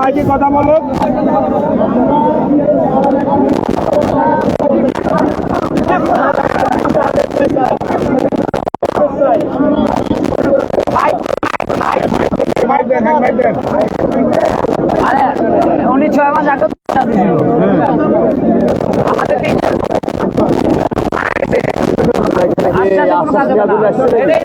মাইকে কথা বলো উনি ছয় মাস আগে দিয়েছিল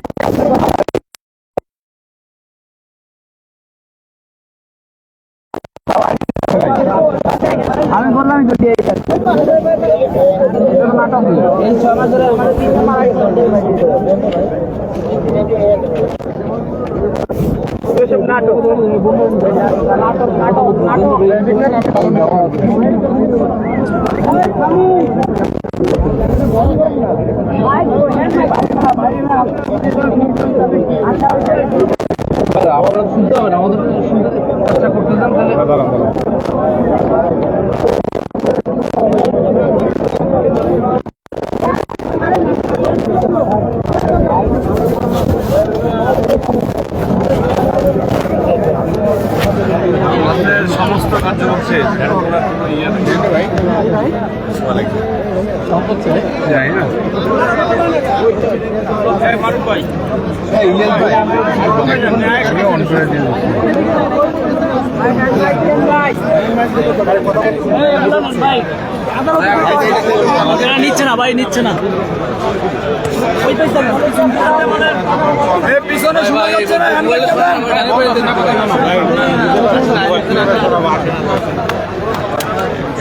আমাদের শুনতে হবে না আমাদের শুনতে চেষ্টা করতে চান তাহলে করে নিচ্ছে না ভাই? নিচ্ছে না না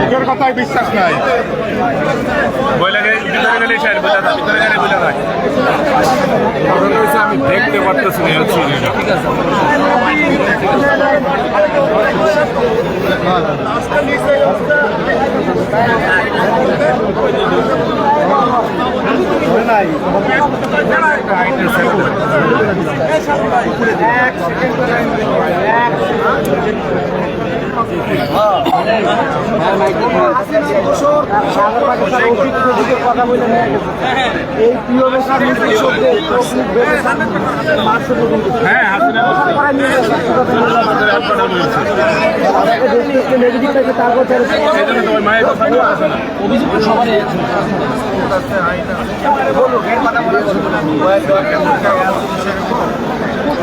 নিজের কথায় বিশ্বাস নাই আমি দেখতে পারতেছি না বলে নিয়ে হ্যাঁ। অভিযোগ সবারই আছে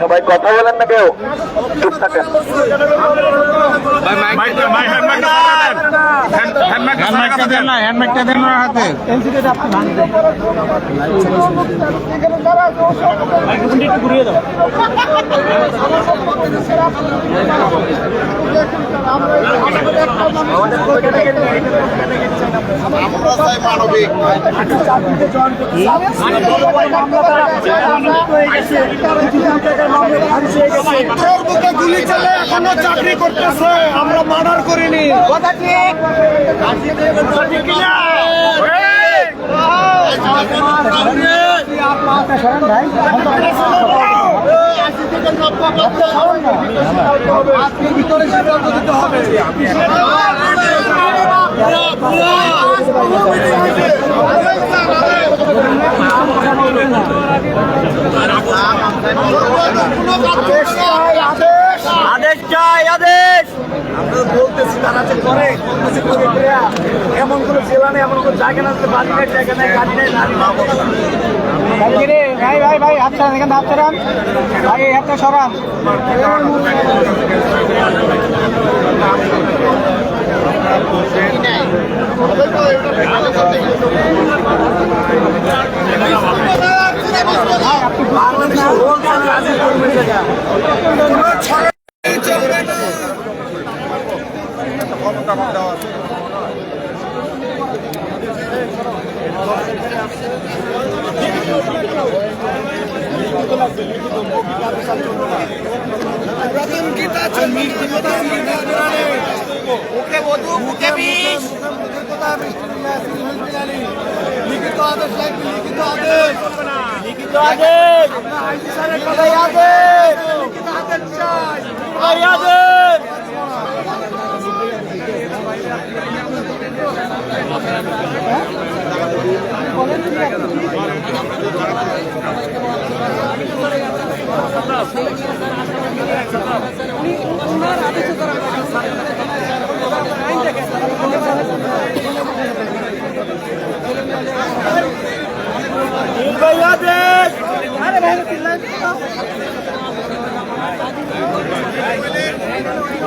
সবাই কথা বলেন না কেউ। চুপ থাকেন। হ্যান্ডমাইকটা দেন হ্যান্ড হ্যান্ডমাইকটা দেন। না হ্যান্ডমাইকটা দেন। ওনার হাতে এনসিডিটা আপনি ভাঙবেন একটু ঘুরিয়ে দাও গুলি চলে এখনও চাকরি করতেছে আমরা মার্ডার করিনি কথা ঠিক আপনি ভিতরে যারা যে করে করতেছে করে করে। এমন কোনো জেলা নেই এমন কোনো জায়গা না বাড়ি নেই জায়গা নেই গাড়ি নেই নারী কিরে ভাই ভাই ভাই হাত ছাড়ান এখানে হাত ছাড়ান। ভাই এই হাতটা সরান। বাংলাদেশে হোলসেল রাজি করবে জায়গা লিখিত আদেশ লাগবে লিখিত আদেশ লিখিত আদেশ আইসি স্যারের কথাই আদেশ লিখিত আদেশ চাই ভাই আদেশ ভাই আদেশ আরে ভাই সময় নাই সময়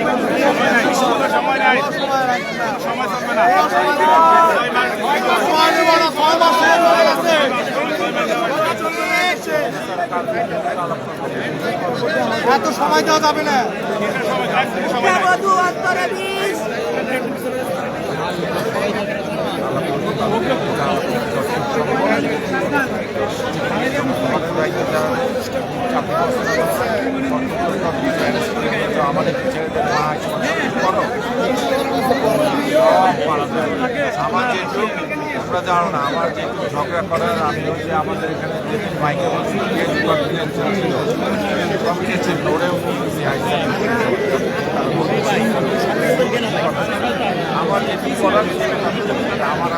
থাকবে না এত সময় দেওয়া যাবে না। না আমার যেহেতু ঝগড়া করার আমি যে আমাদের এখানে যে মাইকে বলছি আমার যেটুকু করার আমার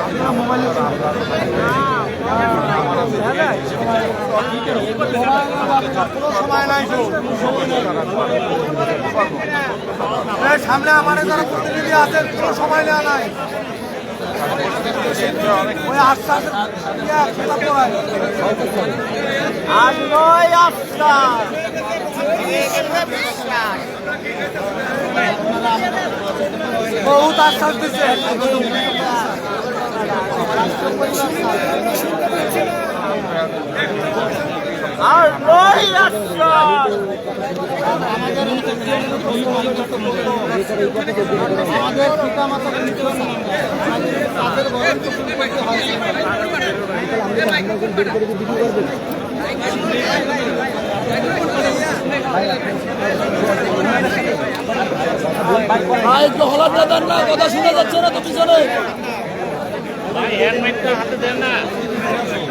সামনে আমার যারা প্রতিনিধি আছে কোনো সময় নেওয়া নাই ওই আশ্বাস খেলা পড়ায় আর নয় আশ্বাস। বহুত আশ্বাস দিচ্ছে আমাদের পিতা ভাই, একটু হলাটা দেন না, কথা শোনা যাচ্ছে না তো পিছনে। হ্যান্ডব্যাগটা বলেন হ্যান্ডব্যাগটা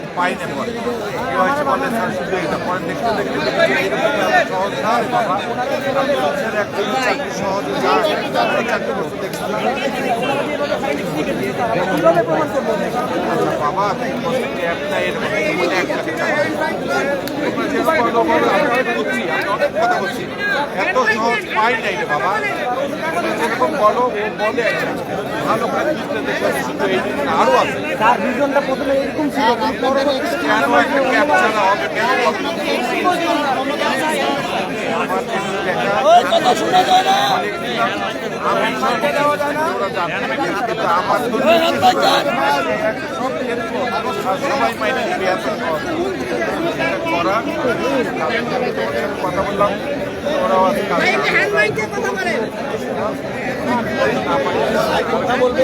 পাইনি পরে কেউ হয়তো বলে স্যার দেখতে দেখতে সহজ না বাবা একজন চাকরি সহজে এত সহজ পাই নাই রে বাবা যেরকম বলো বলে ভালো করে বুঝতে দেখবে শুধু এই দিন আরও আছে তার রিজনটা প্রথমে এরকম ছিল কেন একটা ক্যাপ ছাড়া হবে কেন আমার সবাই মাইনে করা কথা বললাম ওরাও কথা বলবে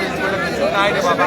কিছু নাই রে বাবা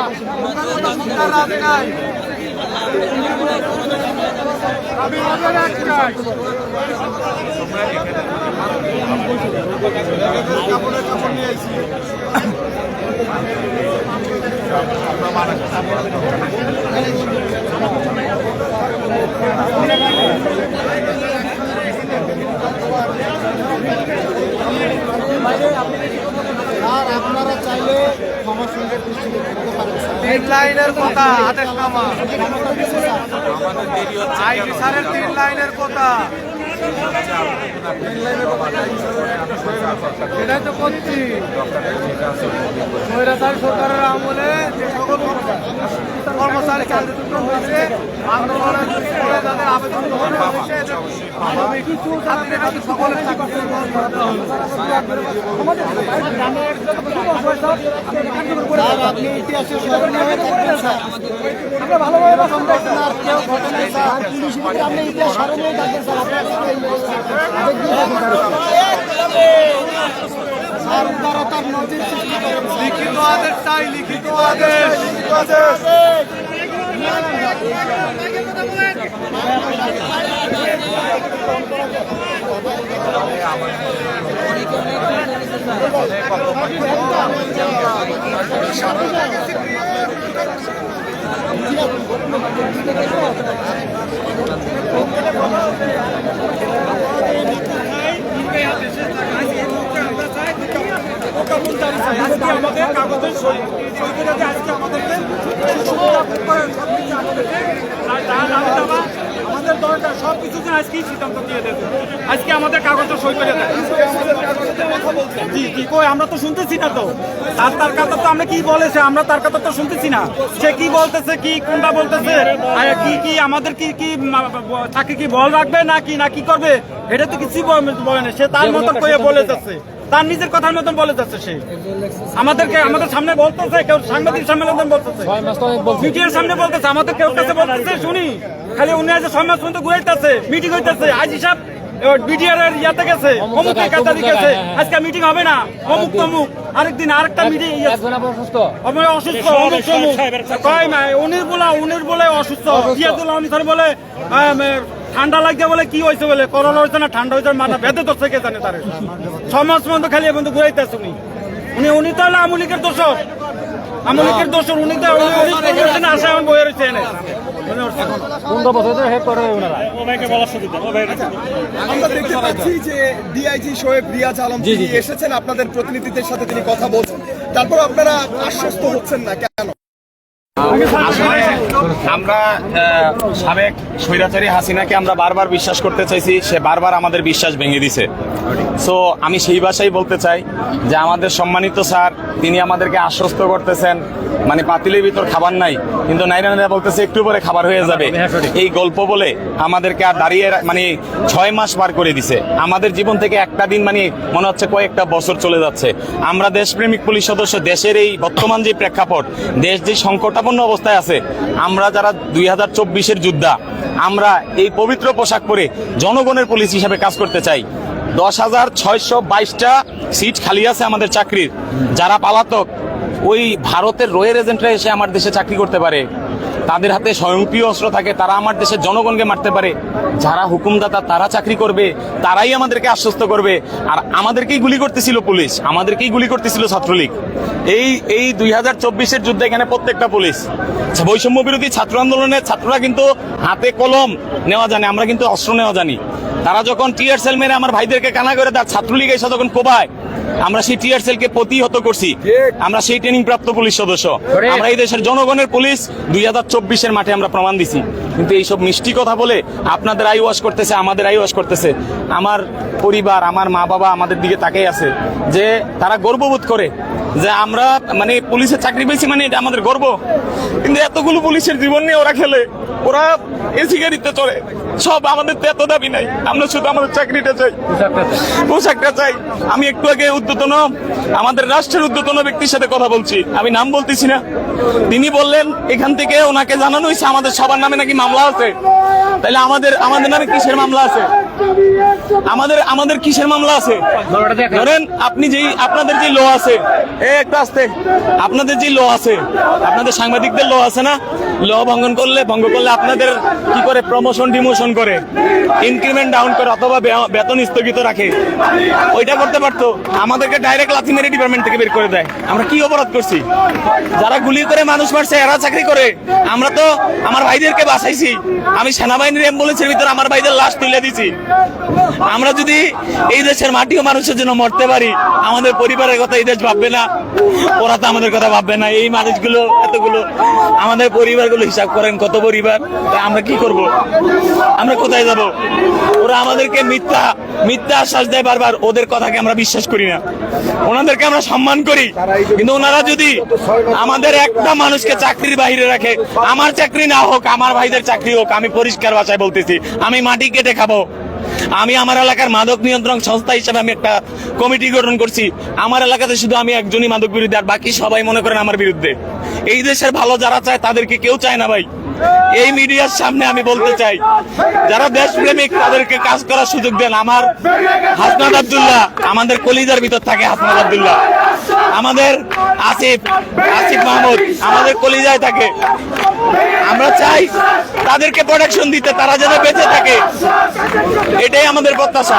কথা আর আপনারা চাইলে আমার সঙ্গে তিন লাইনের কথা আদেশ নামা আমাদের দেরি হচ্ছে স্যারের তিন লাইনের কথা। সেটাই তো করছি। স্বৈরাচারী সরকারের আমলে যে সকল কর্মচারী চাকরিচ্যুত হয়েছে আন্দোলনের তাদের আবেদন গ্রহণ হয়েছে কিছু সকলের আমরা ভালোভাবে পছন্দ কেউ ঘটনা স্যার আপনি ইতিহাস স্মরণীয় থাকবেন স্যার। লিখিত আদেশ চাই লিখিত আদেশ লিখিত আজকে আমাদের কাগজের সই আজকে আমাদেরকে সুবিধা করে সব কিছু আমাদেরকে যা দাবা আমাদের দরকার সব কিছু যেন আজকেই সিদ্ধান্ত দিয়ে দেবে। আজকে আমাদের কাগজটা সই করে দেয়। জি জি কই আমরা তো শুনতেছি না তো। তার তার কথা তো আমরা কি বলেছে আমরা তার কথা তো শুনতেছি না। সে কি বলতেছে কি কোনটা বলতেছে আর কি কি আমাদের কি কি তাকে কি বল রাখবে না কি না কি করবে? এটা তো কিছুই বল- বলে না সে তার মতন করে বলে যাচ্ছে। তার নিজের কথার মতন বলে যাচ্ছে সে। আমাদেরকে আমাদের সামনে বলতেছে কেউ সাংবাদিক সম্মেলন বলতেছে। মিডিয়ার সামনে বলতেছে আমাদের কেউ কাছে বলতেছে শুনি। খালি উনি আজ ছয় মাস পর্যন্ত ঘুরাইতেছে মিটিং হইতেছে। আজ হিসাব বিডিআর এর ইয়াতে গেছে কাতারি গেছে। আজকে মিটিং হবে না। অমুক তমুক। আরেকদিন আরেকটা মিটিং অসুস্থ? অসুস্থ অমুক তমুক। কয় না উনির বলা উনির বলে অসুস্থ। উনি ঠান্ডা লাগছে বলে কি হয়েছে বলে? করোনা হয়েছে না ঠান্ডা হয়েছে মাথা বেঁধে ধরছে কে জানে তার? সমাজ বন্ধ খালি এখন তো ঘুরাইতেছে উনি। উনি উনি তো হলো আমলিকের দোষর। আমলিকের দোষর উনি তো আশা এখন বয়ে রয়েছে এনে। আমরা দেখতে পাচ্ছি যে ডিআইজি শোয়েব রিয়াজ আলম এসেছেন আপনাদের প্রতিনিধিদের সাথে তিনি কথা বলছেন। তারপর আপনারা আশ্বস্ত হচ্ছেন না কেন? আমরা সাবেক স্বৈরাচারী হাসিনাকে আমরা বারবার বিশ্বাস করতে চাইছি সে বারবার আমাদের বিশ্বাস ভেঙে দিছে। সো আমি সেই ভাষাই বলতে চাই যে আমাদের সম্মানিত স্যার তিনি আমাদেরকে আশ্বস্ত করতেছেন। মানে পাতিলের ভিতর খাবার নাই কিন্তু নাইরা নাইরা বলতেছে একটু পরে খাবার হয়ে যাবে। এই গল্প বলে আমাদেরকে আর দাঁড়িয়ে মানে ছয় মাস পার করে দিছে। আমাদের জীবন থেকে একটা দিন মানে মনে হচ্ছে কয়েকটা বছর চলে যাচ্ছে। আমরা দেশপ্রেমিক পুলিশ সদস্য দেশের এই বর্তমান যে প্রেক্ষাপট দেশ যে সংকটাপন্ন অবস্থায় আছে। আমরা যারা দুই হাজার চব্বিশের যোদ্ধা, আমরা এই পবিত্র পোশাক পরে জনগণের পুলিশ হিসাবে কাজ করতে চাই। দশ হাজার ছয়শো বাইশটা সিট খালি আছে আমাদের চাকরির। যারা পালাতক ওই ভারতের রয়ের এজেন্টরা এসে আমার দেশে চাকরি করতে পারে। তাদের হাতে স্বয়ংক্রিয় অস্ত্র থাকে, তারা আমার দেশের জনগণকে মারতে পারে। যারা হুকুমদাতা, তারা চাকরি করবে, তারাই আমাদেরকে আশ্বস্ত করবে। আর আমাদেরকেই গুলি করতেছিল পুলিশ, আমাদেরকেই গুলি করতেছিল ছাত্রলীগ। এই এই দুই হাজার চব্বিশের যুদ্ধে এখানে প্রত্যেকটা পুলিশ। বৈষম্য বিরোধী ছাত্র আন্দোলনের ছাত্ররা কিন্তু হাতে কলম নেওয়া জানে, আমরা কিন্তু অস্ত্র নেওয়া জানি। তারা যখন টিয়ার সেল মেরে আমার ভাইদেরকে কানা করে, তার ছাত্রলীগ এসে যখন কোবায় আমরা সেই টিআর সেলকে প্রতিহত করছি। আমরা সেই ট্রেনিং প্রাপ্ত পুলিশ সদস্য। আমরা এই দেশের জনগণের পুলিশ দুই হাজার চব্বিশের মাঠে আমরা প্রমাণ দিছি। কিন্তু এইসব মিষ্টি কথা বলে আপনাদের আই ওয়াশ করতেছে আমাদের আই ওয়াশ করতেছে। আমার পরিবার আমার মা বাবা আমাদের দিকে তাকাই আছে যে তারা গর্ববোধ করে যে আমরা মানে পুলিশের চাকরি পেয়েছি মানে এটা আমাদের গর্ব। কিন্তু এতগুলো পুলিশের জীবন নিয়ে ওরা খেলে ওরা এসি গাড়িতে চলে সব আমাদের তো এত দাবি নাই। আমরা শুধু আমাদের চাকরিটা চাই। পোশাকটা চাই। আমি একটু আগে উদ্যতন, আমাদের রাষ্ট্রের উদ্যতন ব্যক্তির সাথে কথা বলছি। আমি নাম বলতেছি না। তিনি বললেন, এখান থেকে ওনাকে জানানো হয়েছে, আমাদের সবার নামে নাকি মামলা আছে। তাহলে আমাদের আমাদের নামে কিসের মামলা আছে? আমাদের আমাদের কিসের মামলা আছে? ধরেন আপনি যেই, আপনাদের যে লো আছে আসতে। আপনাদের যে লো আছে, আপনাদের সাংবাদিকদের লো আছে না? ল ভঙ্গন করলে, ভঙ্গ করলে আপনাদের কি করে প্রমোশন ডিমোশন করে? ইনক্রিমেন্ট ডাউন করে অথবা বেতন স্থগিত রাখে। ওইটা করতে পারতো। আমাদেরকে ডাইরেক্ট লাথি মেরে ডিপার্টমেন্ট থেকে বের করে দেয়। আমরা কি অপরাধ করছি? যারা গুলি করে মানুষ মারছে, এরা চাকরি করে। আমরা তো আমার ভাইদেরকে বাঁচাইছি। আমি সেনাবাহিনীর অ্যাম্বুলেন্সের ভিতরে আমার ভাইদের লাশ তুলে দিছি। আমরা যদি এই দেশের মাটি ও মানুষের জন্য মরতে পারি, আমাদের পরিবারের কথা এই দেশ ভাববে না, ওরা তো আমাদের কথা ভাববে না। এই মানুষগুলো, এতগুলো, আমাদের পরিবারগুলো হিসাব করেন কত পরিবার আমরা কি করব? আমরা কোথায় যাব? ওরা আমাদেরকে মিথ্যা মিথ্যা আশ্বাস দেয় বারবার, ওদের কথাকে আমরা বিশ্বাস করি না। ওনাদেরকে আমরা সম্মান করি, কিন্তু ওনারা যদি আমাদের একটা মানুষকে চাকরির বাইরে রাখে, আমার চাকরি না হোক, আমার ভাইদের চাকরি হোক, আমি পরিষ্কার ভাষায় বলতেছি, আমি মাটি কেটে খাব। আমি আমার এলাকার মাদক নিয়ন্ত্রণ সংস্থা হিসেবে আমি একটা কমিটি গঠন করছি। আমার এলাকাতে শুধু আমি একজনই মাদক বিরুদ্ধে আর বাকি সবাই মনে করেন আমার বিরুদ্ধে। এই দেশের ভালো যারা চায়, তাদেরকে কেউ চায় না ভাই। এই মিডিয়ার সামনে আমি বলতে চাই, যারা দেশ প্রেমিক তাদেরকে কাজ করার সুযোগ দেন আমার হাসনাদ আবদুল্লাহ। আমাদের কলিজার ভিতর থাকে হাসনাদ আব্দুল্লাহ। আমাদের আসিফ আসিফ মাহমুদ আমাদের কলিজায় থাকে। আমরা চাই তাদেরকে প্রোটেকশন দিতে, তারা যেন বেঁচে থাকে। এটাই আমাদের প্রত্যাশা।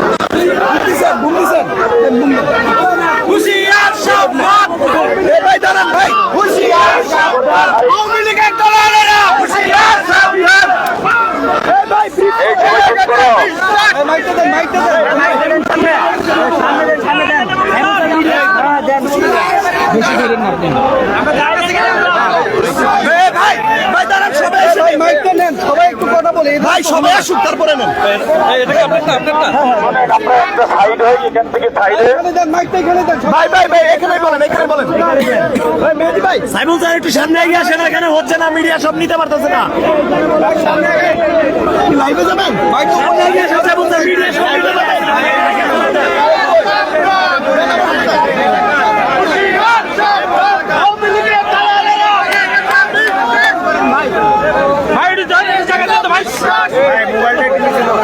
হুশিয়ার সাবধান এই ভাই দাঁড়ান ভাই হুশিয়ার সাবধান আওয়ামী লীগের দলালেরা হুশিয়ার সাবধান এই ভাই এই মাইকটা দেন মাইকটা দেন এই ভাই ভাই দাঁড়ান এসে মাইকটা নেন সবাই একটু কথা বলে ভাই সবাই আসুক তারপরে নেন। সাইড হয়ে এখান থেকে সাইডে এখানে দেন মাইকটা এখানে দেন ভাই ভাই ভাই এখানে বলেন এখানে বলেন। ভাই মেহেদি ভাই। স্যার একটু সামনে এগিয়ে আসেন এখানে হচ্ছে না মিডিয়া সব নিতে পারতেছে না। লাইভে যাবেন? মাইক তো সামনে এগিয়ে আসেন সাইবুল স্যার মিডিয়া সব নিতে পারতেছে ভাই একটু জায়গা- জায়গা দেন তো ভাই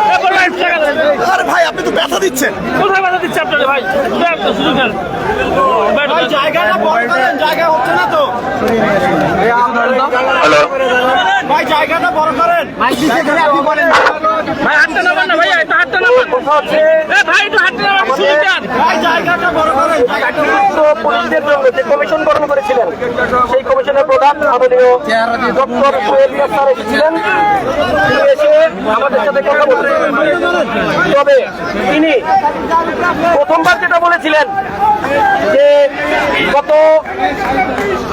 এরপর ভাই একটু জায়গা দেন। আরে ভাই আপনি তো ব্যথা দিচ্ছেন? কোথায় বাধা দিচ্ছে আপনার ভাই? জায়গাটা বড় করেন জায়গা হচ্ছে না তো। ভাই জায়গাটা বড় করেন। মাইক আপনি বলেন ভাই আটটা না ভাই হাতটা নামান এ ভাই একটু হাতটা নামান সুযোগ দেন জায়গাটা বড় করেন পুলিশদের জন্য যে কমিশন গঠন করেছিলেন সেই কমিশনের প্রধান মাননীয় ডক্টর সোহেল স্যার এসেছিলেন। তিনি এসে আমাদের সাথে কথা বলছিলেন তবে তিনি প্রথমবার যেটা বলেছিলেন যে গত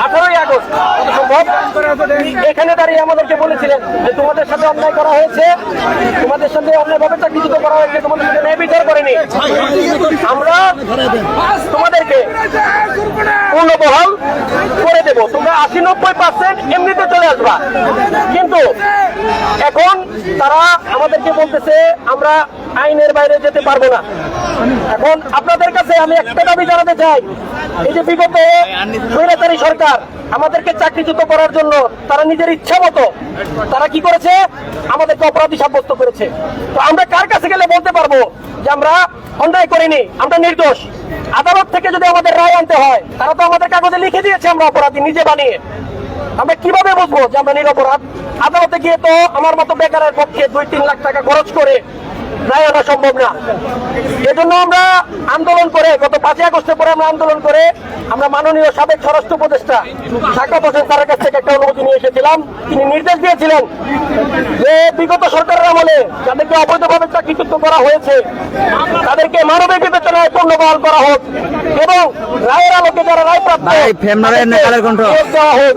আঠারোই আগস্ট সম্ভব এখানে দাঁড়িয়ে আমাদেরকে বলেছিলেন যে তোমাদের সাথে অন্যায় করা হয়েছে তোমাদের সাথে অন্যায়ভাবে চাকরিচ্যুত করা হয়েছে, তোমাদের বিচার করেনি। আমরা তোমাদেরকে করে দেব। তোমরা আশি নব্বই পার্সেন্ট এমনিতে চলে আসবা। কিন্তু এখন তারা আমাদেরকে বলতেছে, আমরা আইনের বাইরে যেতে পারব না। এখন আপনাদের কাছে আমি একটা দাবি জানাতে চাই। এই যে বিগত সরকার আমাদেরকে চাকরিচ্যুত করার জন্য তারা নিজের ইচ্ছা মতো তারা কি করেছে? আমাদেরকে অপরাধী সাব্যস্ত করেছে। তো আমরা কার কাছে গেলে বলতে পারব যে আমরা অন্যায় করিনি, আমরা নির্দোষ। আদালত থেকে যদি আমাদের রায় আনতে হয়, তারা তো আমাদের কাগজে লিখে দিয়েছে আমরা অপরাধী নিজে বানিয়ে। আমরা কীভাবে বুঝব যে আমরা নিরপরাধ? আদালতে গিয়ে তো আমার মতো বেকারের পক্ষে দুই তিন লাখ টাকা খরচ করে রায় আনা সম্ভব না। এজন্য আমরা আন্দোলন করে গত পাঁচই আগস্টের পরে আমরা আন্দোলন করে আমরা মাননীয় সাবেক স্বরাষ্ট্র উপদেষ্টা সাকা হোসেন তার কাছ থেকে একটা অনুমতি নিয়ে এসেছিলাম। তিনি নির্দেশ দিয়েছিলেন যে বিগত সরকারের আমলে যাদেরকে অবৈধভাবে চাকরিচ্যুত করা হয়েছে তাদেরকে মানবিক বিবেচনায় পণ্য পূর্ণবহাল করা হোক এবং রায়ের আলোকে যারা রায় প্রাপ্ত দেওয়া হোক।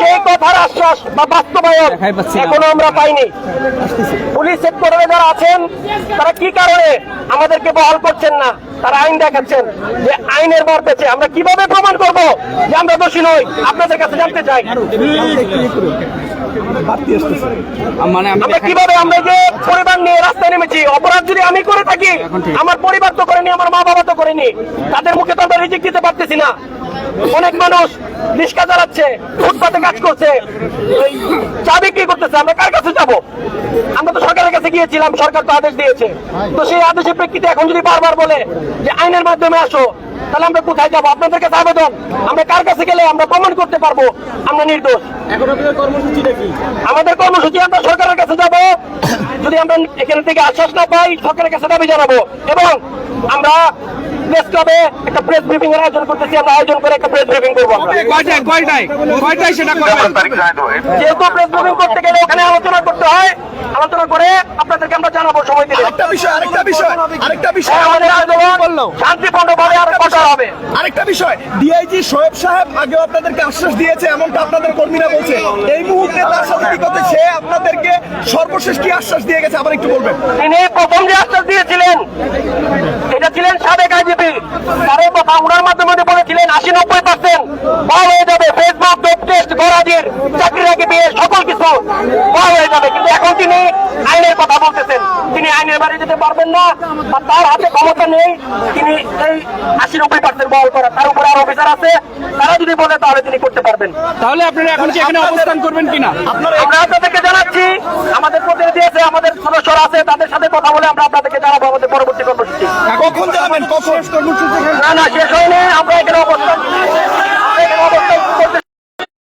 সেই কথার আশ্বাস বা বাস্তবায়ন এখনও আমরা পাইনি। পুলিশ সেক্টরে যারা আছেন তারা কি কারণে আমাদেরকে বহাল করছেন না? তারা আইন দেখাচ্ছেন যে আইনের মার পেছে। আমরা কীভাবে প্রমাণ করব যে আমরা দোষী নই? আপনাদের কাছে জানতে চাই। মানে আমি কীভাবে আমরা যে পরিবার নিয়ে রাস্তায় নেমেছি অপরাধ যদি আমি করে থাকি আমার পরিবার তো করেনি আমার মা বাবা তো করেনি তাদের মুখে তো আমরা রিজিক দিতে পারতেছি না। অনেক মানুষ রিক্সা চালাচ্ছে ফুটপাতে কাজ করছে। চা বিক্রি করতেছে আমরা কার কাছে যাব? আমরা তো সরকারের কাছে গিয়েছিলাম সরকার তো আদেশ দিয়েছে। তো সেই আদেশের প্রেক্ষিতে এখন যদি বারবার বলে যে আইনের মাধ্যমে আসো তাহলে আমরা কোথায় যাব? আপনাদের কাছে আবেদন আমরা কার কাছে গেলে আমরা প্রমাণ করতে পারব? আমরা নির্দোষ। আমাদের কর্মসূচি আমরা সরকারের কাছে যাব। যদি আমরা এখান থেকে আশ্বাস না পাই সরকারের কাছে দাবি জানাব। এবং আমরা প্রেস ক্লাবে একটা প্রেস ব্রিফিং এর আয়োজন করতেছি আমরা আয়োজন করে একটা প্রেস ব্রিফিং করব। কয়টায় কয়টায় কয়টায় সেটা করবেন? যেহেতু প্রেস ব্রিফিং করতে গেলে ওখানে আলোচনা করতে হয় আলোচনা করে আপনাদেরকে আমরা জানাব সময় দিলে। আরেকটা বিষয় আরেকটা বিষয় আরেকটা বিষয়। হ্যাঁ, আমাদের আন্দোলন শান্তিপূর্ণভাবে আরও কঠোর হবে। আরেকটা বিষয় ডিআইজি শোয়েব সাহেব আগেও আপনাদেরকে আশ্বাস দিয়েছে এমনটা আপনাদের কর্মীরা বলছে। এই মুহূর্তে তার সাথে কি করতে সে আপনাদেরকে সর্বশেষ কি আশ্বাস দিয়ে গেছে আবার একটু বলবেন। তিনি প্রথম যে আশ্বাস দিয়েছিলেন এটা ছিলেন সাবেক আইজিপি তার এই কথা উনার মাধ্যমে বলেছিলেন আশি নব্বই পার্সেন্ট হয়ে যাবে ফেসবুক ডোপ টেস্ট গরাজির চাকরি আগে বিয়ে সকল কিছু পাওয়া হয়ে যাবে। কিন্তু এখন তিনি আইনের কথা বলতেছেন। তিনি আইনের বাড়ি যেতে পারবেন না বা তার হাতে ক্ষমতা নেই তিনি এই আশি নব্বই পার্সেন্ট বহল করা তার উপরে আর অফিসার আছে। তারা যদি বলে তাহলে তিনি করতে পারবেন। তাহলে আপনারা এখন কি এখানে অবস্থান করবেন কিনা? আমরা আপনাদেরকে জানাচ্ছি আমাদের প্রতিনিধি আছে আমাদের সদস্যরা আছে তাদের সাথে কথা বলে আমরা আপনাদেরকে জানাব আমাদের পরবর্তী কর্মসূচি। কখন জানাবেন? কখন? না না শেষ হয়নি আমরা এখানে অবস্থান